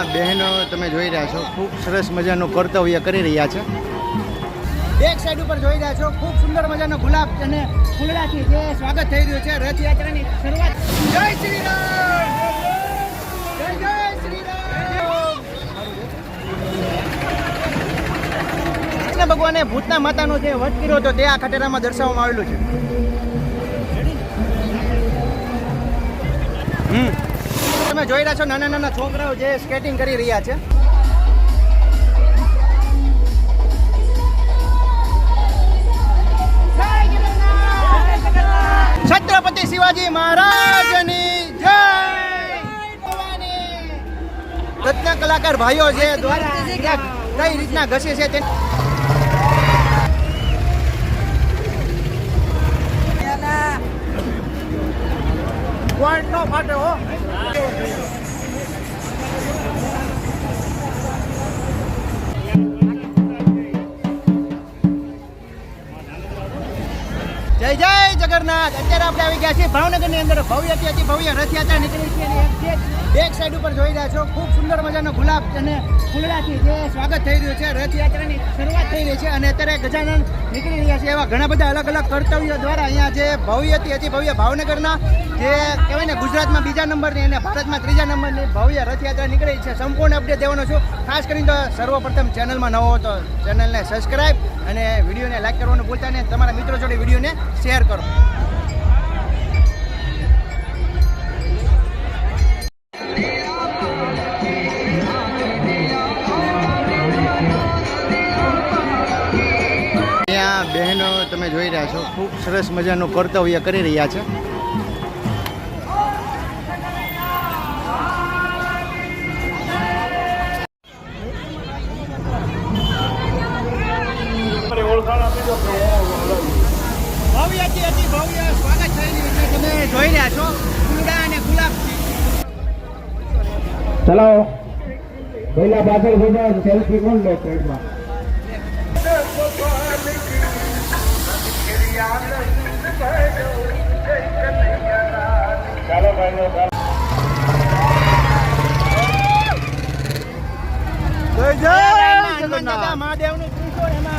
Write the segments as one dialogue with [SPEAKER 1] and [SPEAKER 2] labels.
[SPEAKER 1] અહીંયા બહેનો તમે જોઈ રહ્યા છો, ખૂબ સરસ મજાનું કર્તવ્ય કરી રહ્યા છે. એક સાઈડ ઉપર જોઈ રહ્યા છો, ખૂબ સુંદર મજાનો ગુલાબ અને ફૂલડાથી જે સ્વાગત થઈ રહ્યું છે રથયાત્રાની શરૂઆત. જય શ્રી રામ! જય શ્રી રામ! ભગવાને ભૂતના માતાનો જે વધ કર્યો હતો તે આ ખટેરામાં દર્શાવવામાં આવેલું છે. હમ. તમે જોઈ રહ્યા છો નાના નાના છોકરાઓ જે સ્કેટિંગ કરી રહ્યા છે. છત્રપતિ શિવાજી મહારાજની જય! રત્ન કલાકાર ભાઈઓ છે દ્વારા કઈ રીતના ઘસે છે તે પોઈન્ટ નો. ફાટે હો. જય જય જગન્નાથ. અત્યારે આપણે આવી ગયા છીએ ભાવનગરની અંદર ભવ્ય અતિ ભવ્ય રથયાત્રા નીકળી છે એક સાઈડ ઉપર જોઈ રહ્યા છો. ખૂબ સુંદર મજાનો ગુલાબ અને ફૂલડાથી જે સ્વાગત થઈ રહ્યું છે. રથયાત્રાની શરૂઆત થઈ રહી છે અને અત્યારે ગજાનંદ નીકળી રહ્યા છે એવા ઘણા બધા અલગ અલગ કર્તવ્યો દ્વારા અહીંયા જે ભવ્યથી અતિ ભવ્ય ભાવનગરના જે કહેવાય ને ગુજરાતમાં બીજા નંબરની અને ભારતમાં ત્રીજા નંબરની ભવ્ય રથયાત્રા નીકળી છે. સંપૂર્ણ અપડેટ દેવાનો છું. ખાસ કરીને તો સર્વપ્રથમ ચેનલમાં નવો તો ચેનલને સબસ્ક્રાઇબ અને વિડીયોને લાઈક કરવાનું ભૂલતા નહીં. તમારા મિત્રો જોડે વિડીયોને શેર કરો. તમે જોઈ રહ્યા છો. ખૂબ સરસ મજાનું કર્તવ્ય કરી રહ્યા છે. જોઈ રહ્યા છો. અને ગુલાબ
[SPEAKER 2] ચલો પહેલા પાછળ સેલ્ફી કોણ લે ટ્રેડમાં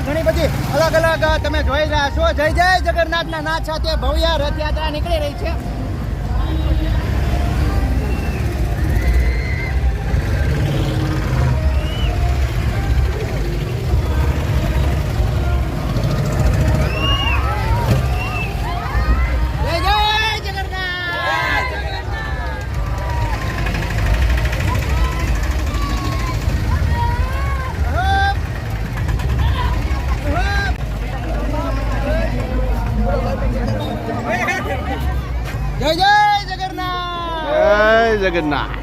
[SPEAKER 1] ઘણી બધી અલગ અલગ તમે જોઈ રહ્યા છો. જય જય જગન્નાથના નાથ સાથે ભવ્ય રથયાત્રા નીકળી રહી છે. જય જગન્નાથ. જય જગન્નાથ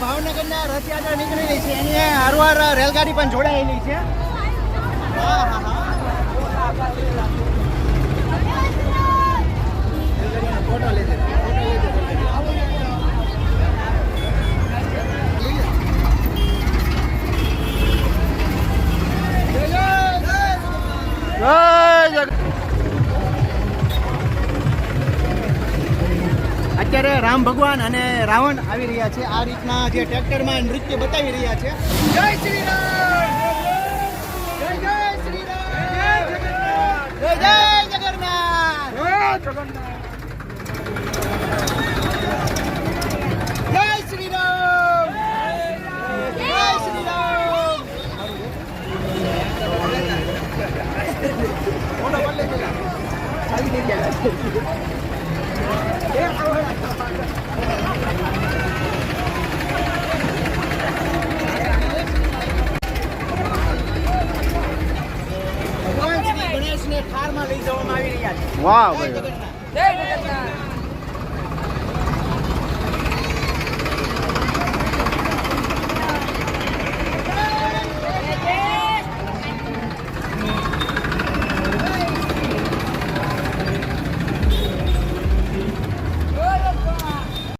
[SPEAKER 1] ભાવનગરના રથયાત્રા નીકળી રહી છે એની હરવાર રેલગાડી પણ જોડાયેલી છે અત્યારે રામ ભગવાન અને રાવણ આવી રહ્યા છે. આ રીતના જે ટ્રેક્ટરમાં નૃત્ય બતાવી રહ્યા છે. જય શ્રી રામ! જય શ્રી રામ! જય જગન્નાથ! જય રામ! જય શ્રી ભગવાન શ્રી ગણેશને ઠારમાં લઈ જવામાં આવી રહ્યા છે
[SPEAKER 3] વાહ
[SPEAKER 1] જય જગન્નાથ.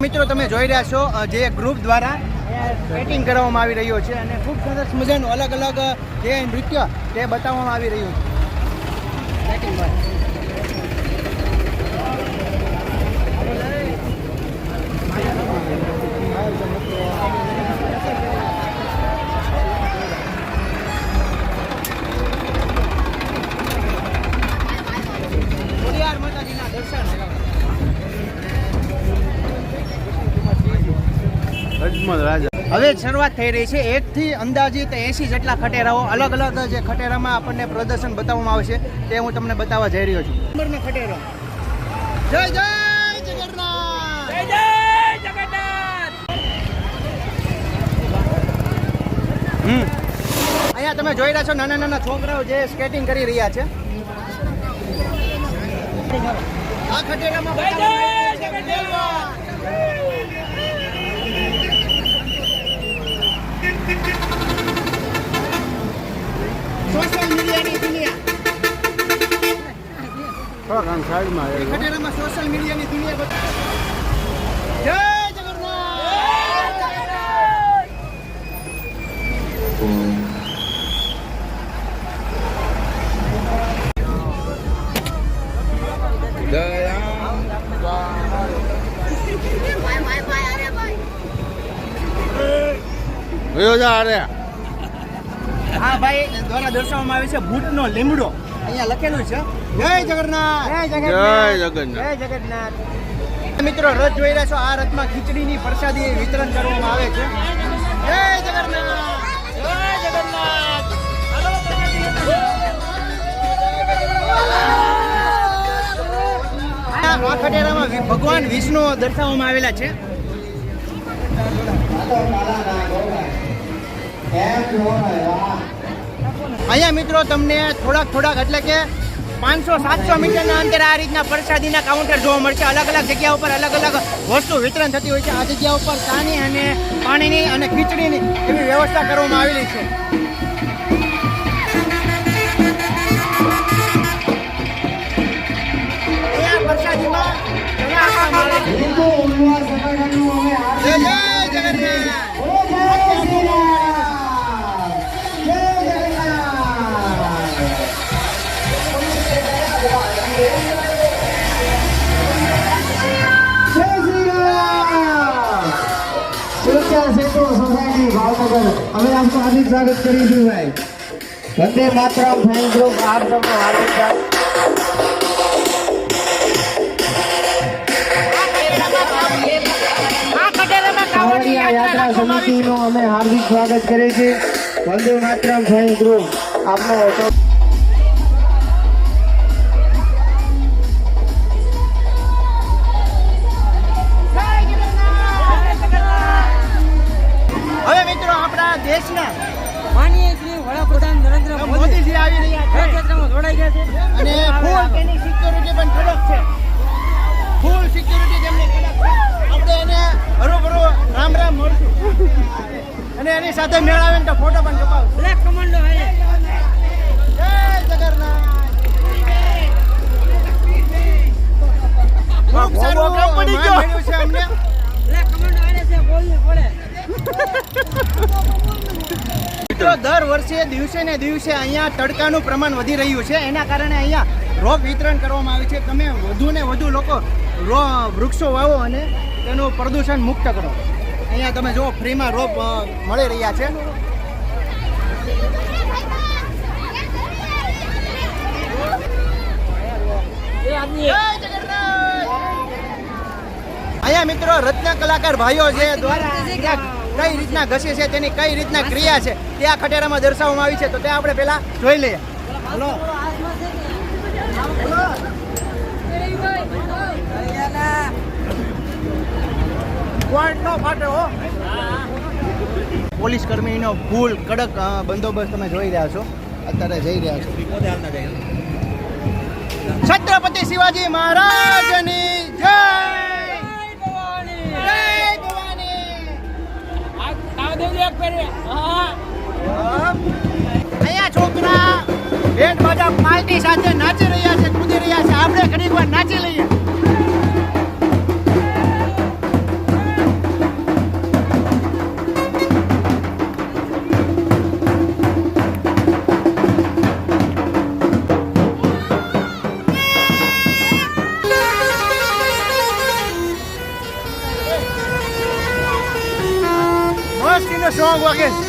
[SPEAKER 1] મિત્રો, તમે જોઈ રહ્યા છો જે ગ્રુપ દ્વારા પેટિંગ કરવામાં આવી રહ્યો છે અને ખૂબ સરસ મજાનું અલગ અલગ જે નૃત્ય તે બતાવવામાં આવી રહ્યું છે. દર્શન
[SPEAKER 3] અજમલ રાજા.
[SPEAKER 1] હવે શરૂઆત થઈ રહી છે. એકથી અંદાજિત એસી જેટલા ખટેરાઓ અલગ અલગ જે ખટેરામાં આપણને પ્રદર્શન બતાવવામાં આવશે તે હું તમને બતાવવા જઈ રહ્યો છું. નંબરનો ખટેરો. જય જય જગન્નાથ! હમ. અહીંયા તમે જોઈ રહ્યા છો નાના નાના છોકરાઓ જે સ્કેટિંગ કરી રહ્યા છે. આ ખટેરામાં
[SPEAKER 3] સાઈડમાં
[SPEAKER 1] એ ખટેરામાં સોશિયલ મીડિયાની દુનિયા. જય જગન્નાથ. હા ભાઈ દ્વારા દર્શાવવામાં આવે છે બૂટનો લીમડો. અહીંયા લખેલું છે. જય જગન્નાથ. જય
[SPEAKER 3] જય જગન્નાથ.
[SPEAKER 1] જય જગન્નાથ. મિત્રો રથ જોઈ રહ્યા છો. આ રથમાં ખીચડીની પ્રસાદી વિતરણ કરવામાં આવે છે. જય જગન્નાથ. જય જગન્નાથ. ભગવાન વિષ્ણુ દર્શાવવામાં આવેલા છે? અહીંયા મિત્રો તમને થોડાક થોડાક એટલે કે પાંચસો સાતસો મીટરના અંતરે આ રીતના પ્રસાદીના કાઉન્ટર જોવા મળશે. અલગ અલગ જગ્યા ઉપર અલગ અલગ વસ્તુ વિતરણ થતી હોય છે. આ જગ્યા ઉપર ચાની અને પાણીની અને ખીચડીની એવી વ્યવસ્થા કરવામાં આવેલી છે. જય જગન્નાથ.
[SPEAKER 2] ભાવનગર અમે આપનું હાર્દિક સ્વાગત કરીશું ભાઈ વંદે માતરમ ફેન ગ્રુપ આપ સૌનું હાર્દિક યાત્રા સમિતિનું અમે હાર્દિક સ્વાગત કરીએ છીએ. વંદે માતરમ ફેન ગ્રુપ આપનો
[SPEAKER 1] ખૂબ
[SPEAKER 3] પડી ગયો.
[SPEAKER 1] છે અમને.
[SPEAKER 4] બ્લેક કમાન્ડો આને છે બોલવું પડે.
[SPEAKER 1] દર વર્ષે દિવસે ને દિવસે અહીંયા તડકાનું પ્રમાણ વધી રહ્યું છે. એના કારણે અહીંયા રોપ વિતરણ કરવામાં આવે છે. તમે વધુ ને વધુ લોકો રો વૃક્ષો વાવો અને તેનું પ્રદૂષણ મુક્ત કરો. અહીંયા તમે જુઓ ફ્રીમાં રોપ મળી રહ્યા છે.
[SPEAKER 4] એ આદમી.
[SPEAKER 1] જય જગન્નાથ! અહીંયા મિત્રો રત્ન કલાકાર ભાઈઓ છે દ્વારા કઈ રીતના ઘસે છે તેની કઈ રીતના ક્રિયા છે તે આ ખટેરામાં દર્શાવવામાં આવી છે તો તે આપણે પહેલા જોઈ લઈએ. હલો પોલીસ કર્મીનો ફૂલ કડક બંદોબસ્ત તમે જોઈ રહ્યા છો. અત્યારે જઈ રહ્યા છો. છત્રપતિ શિવાજી મહારાજની જય! બાજા સાથે નાચી રહ્યા છે, કૂદી રહ્યા છે. આપણે ઘણી વાર નાચી લઈએ. મસ્તીનો સોંગ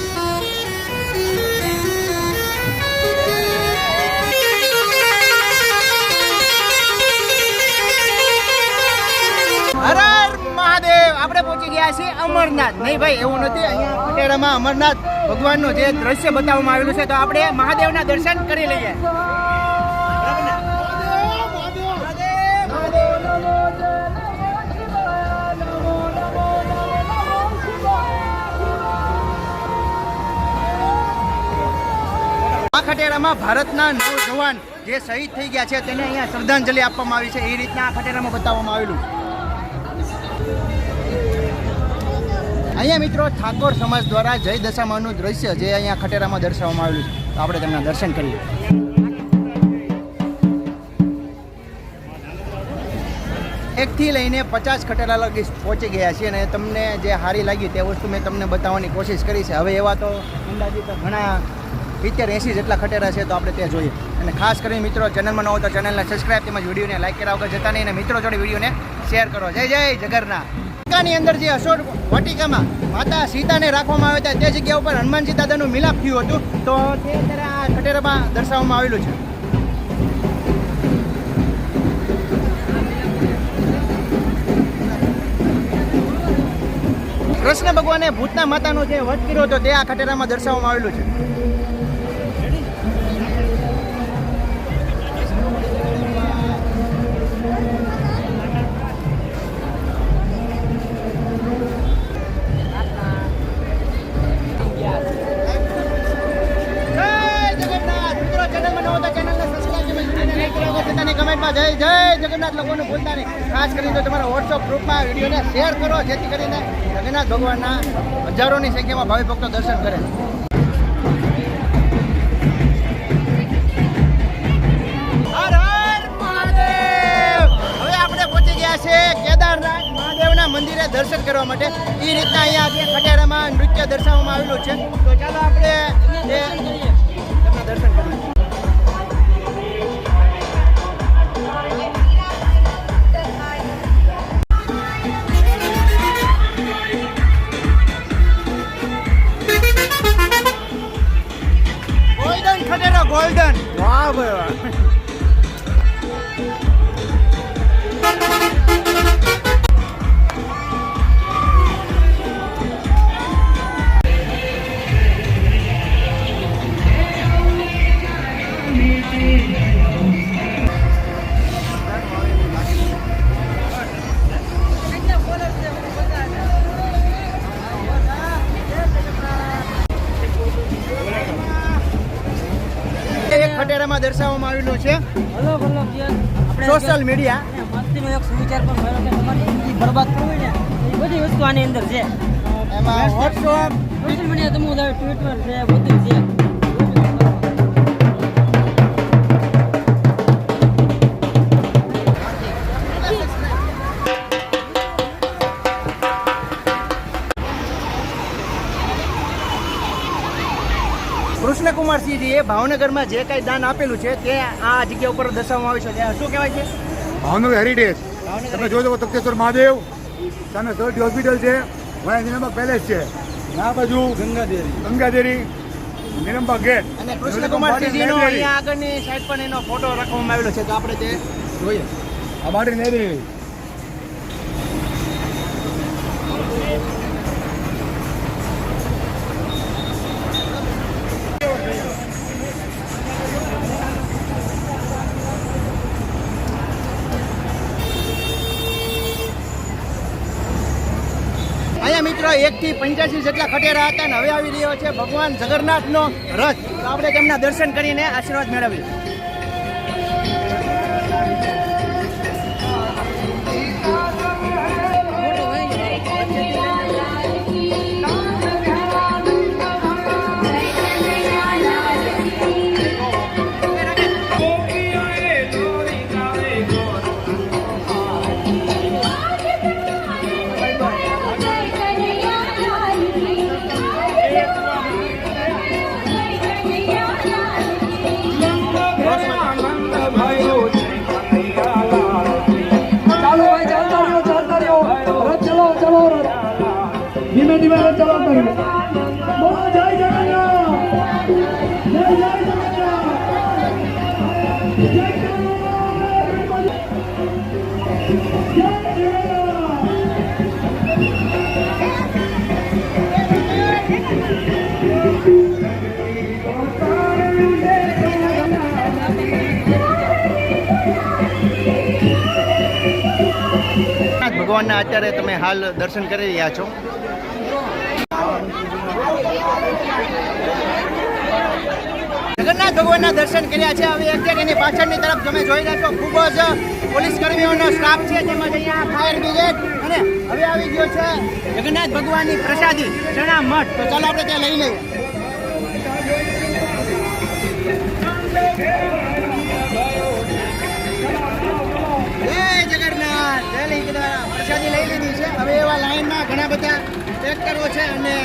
[SPEAKER 1] વાગે પહોંચી ગયા છીએ અમરનાથ. નહીં ભાઈ, એવું નથી. અહીંયા ખટેડામાં અમરનાથ ભગવાનનું જે દ્રશ્ય બતાવવામાં આવેલું છે, તો આપણે મહાદેવના દર્શન કરી લઈએ. આ ખટેરામાં ભારતના નવ જવાન જે શહીદ થઈ ગયા છે, તેને અહીંયા શ્રદ્ધાંજલિ આપવામાં આવી છે. એ રીતના આ ખટેરામાં બતાવવામાં આવેલું. અહીંયા મિત્રો ઠાકોર સમાજ દ્વારા જય દશામાનું દ્રશ્ય જે અહીંયા ખટેરામાં દર્શાવવામાં આવેલું છે. તો આપણે તેમના દર્શન કરીએ. એકથી લઈને પચાસ ખટેરા લગી પહોંચી ગયા છીએ અને તમને જે સારી લાગી તે વસ્તુ મેં તમને બતાવવાની કોશિશ કરી છે. હવે એવા તો અંદાજિત ઘણા સિત્તેર, એંસી જેટલા ખટેરા છે તો આપણે તે જોઈએ. અને ખાસ કરીને મિત્રો ચેનલમાં ન તો ચેનલને સબસ્ક્રાઈબ તેમજ વિડીયોને લાઈક કરાવવા જતા નહીં અને મિત્રો જોડે વિડીયોને શેર કરો. જય જય જગન્નાથ. ની અંદર જે અશોક વાટિકામાં માતા સીતાને રાખવામાં આવ્યા હતા, તે જગ્યા ઉપર હનુમાન સીતાદાનું મિલાપ થયું હતું. તો તે અત્યારે આ ખટેરામાં દર્શાવવામાં આવેલું છે. કૃષ્ણ ભગવાને ભૂતના માતાનો જે વધ કર્યો હતો, તે આ ખટેરામાં દર્શાવવામાં આવેલું છે. કમેન્ટમાં જય જય જગન્નાથ લોકોને ભૂલતા નહીં. ખાસ કરીને તમારા વોટ્સઅપ ગ્રુપમાં વિડીયોને શેર કરો, જેથી કરીને જગન્નાથ ભગવાનના હજારોની સંખ્યામાં ભાવિ ભક્તો દર્શન કરે. મંદિરે દર્શન કરવા માટે. એ રીતના અહીંયા આજે ખટેરામાં નૃત્ય દર્શાવવામાં આવેલું છે. તો ચાલો આપણે દર્શન કરીએ. ખટેરો ગોલ્ડન વાહ સોશિયલ મીડિયા.
[SPEAKER 4] મસ્તીનો એક સુવિચાર પણ થયો કે તમારી જિંદગી બરબાદ કરવી ને એ બધી વસ્તુ આની અંદર છે.
[SPEAKER 1] એમાં વોટ્સઅપ
[SPEAKER 4] સોશિયલ મીડિયા તમે ટ્વિટર છે બધું છે.
[SPEAKER 1] કૃષ્ણકુમારસિંહજીએ ભાવનગરમાં જે કાંઈ દાન આપેલું છે તે આ જગ્યા ઉપર દર્શાવવામાં આવ્યું છે. શું કહેવાય છે?
[SPEAKER 5] ભાવનગર હેરિટેજ તમે જોજો શકો મહાદેવ. સામે સરટી હોસ્પિટલ છે. વાયા નિલંબા પેલેસ છે. આ બાજુ ગંગાદેરી. ગંગાદેરી નિલંબા ગેટ
[SPEAKER 1] અને કૃષ્ણકુમારસિંહજીનો અહીંયા આગળની સાઈડ પર એનો ફોટો રાખવામાં આવેલો છે તો આપણે તે જોઈએ.
[SPEAKER 5] અમારી નેરી.
[SPEAKER 1] અહીંયા મિત્રો એક થી પંચ્યાસી જેટલા ખટેરા હતા અને હવે આવી રહ્યો છે ભગવાન જગન્નાથનો રથ. તો આપણે તેમના દર્શન કરીને આશીર્વાદ મેળવીએ. ભગવાનના અત્યારે તમે હાલ દર્શન કરી રહ્યા છો. જગન્નાથ ભગવાનના દર્શન કર્યા છે. હવે અત્યારે એની પાછળની તરફ તમે જોઈ રહ્યા છો, ખૂબ જ પોલીસ કર્મીઓનો સ્ટાફ છે. તેમજ અહીંયા ફાયર બ્રિગેડ અને હવે આવી ગયો છે જગન્નાથ ભગવાનની પ્રસાદી ચણા મઠ તો ચાલો આપણે ત્યાં લઈ લઈએ. લાઈનમાં ઘણા બધા ટ્રેક્ટરો છે અને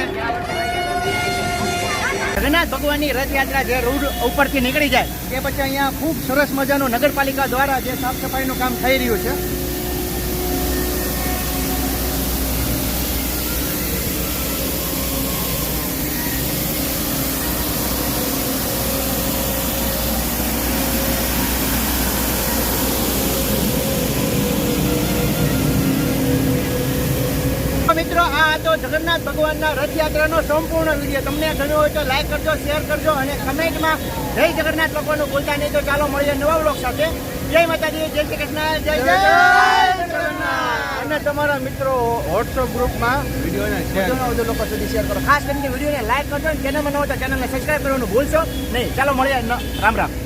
[SPEAKER 1] જગન્નાથ ભગવાનની રથયાત્રા જે રોડ ઉપરથી નીકળી જાય, તે પછી અહીંયા ખૂબ સરસ મજાનું નગરપાલિકા દ્વારા જે સાફ સફાઈનું કામ થઈ રહ્યું છે તો મિત્રો આ હતો જગન્નાથ ભગવાનના રથયાત્રાનો સંપૂર્ણ વીડિયો. તમને ગમ્યો હોય તો લાઈક કરજો શેર કરજો અને કમેન્ટમાં જય જગન્નાથ ભગવાનનું ભૂલતા નહીં તો ચાલો મળીએ નવા બ્લોગ સાથે. જય માતાજી જય શ્રી કૃષ્ણ જય જય
[SPEAKER 3] અને તમારા મિત્રો વોટ્સઅપ ગ્રુપમાં વિડીયોને
[SPEAKER 1] વધુ લોકો સુધી શેર કરો. ખાસ કરીને વિડીયોને લાઈક કરજો ચેનલમાં ન હોય તો ચેનલને સબસ્ક્રાઈબ કરવાનું ભૂલશો નહીં. ચાલો મળીએ રામ રામ.